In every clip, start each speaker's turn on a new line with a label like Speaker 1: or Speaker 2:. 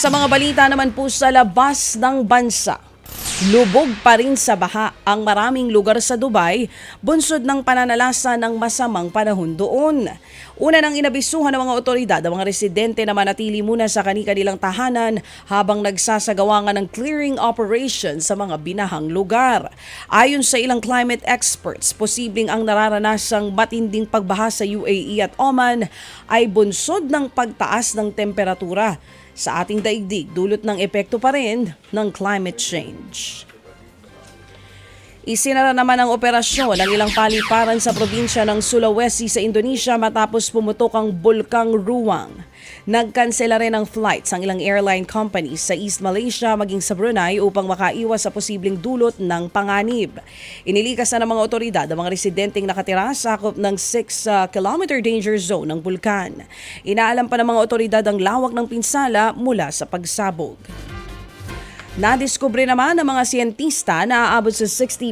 Speaker 1: Sa mga balita naman po sa labas ng bansa, lubog pa rin sa baha ang maraming lugar sa Dubai, bunsod ng pananalasa ng masamang panahon doon. Una nang inabisuhan ng mga otoridad, ang mga residente na manatili muna sa kani-kanilang tahanan habang nagsasagawa nga ng clearing operation sa mga binahang lugar. Ayon sa ilang climate experts, posibleng ang nararanasang matinding pagbaha sa UAE at Oman ay bunsod ng pagtaas ng temperatura sa ating daigdig dulot ng epekto pa rin ng climate change. Isinara naman ang operasyon ng ilang paliparan sa probinsya ng Sulawesi sa Indonesia matapos pumutok ang bulkang Ruwang. Nagkansela rin ang flights ang ilang airline companies sa East Malaysia maging sa Brunei upang makaiwas sa posibleng dulot ng panganib. Inilikas na ng mga otoridad ang mga residenteng nakatira sakop ng 6-kilometer danger zone ng bulkan. Inaalam pa ng mga otoridad ang lawak ng pinsala mula sa pagsabog. Nadiskubre naman ng mga siyentista na aabot sa 60%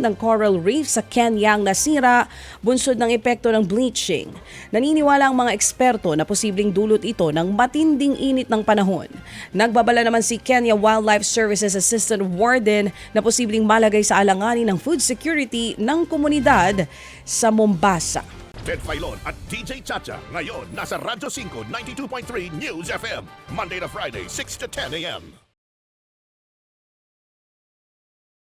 Speaker 1: ng coral reef sa Kenya ang nasira bunsod ng epekto ng bleaching. Naniniwala ang mga eksperto na posibleng dulot ito ng matinding init ng panahon. Nagbabala naman si Kenya Wildlife Services Assistant Warden na posibleng malagay sa alanganin ng food security ng komunidad sa Mombasa.
Speaker 2: Ted Filon at DJ Chacha. Ngayon, nasa Radyo 5, 92.3 News FM. Monday to Friday, 6 to 10 a.m.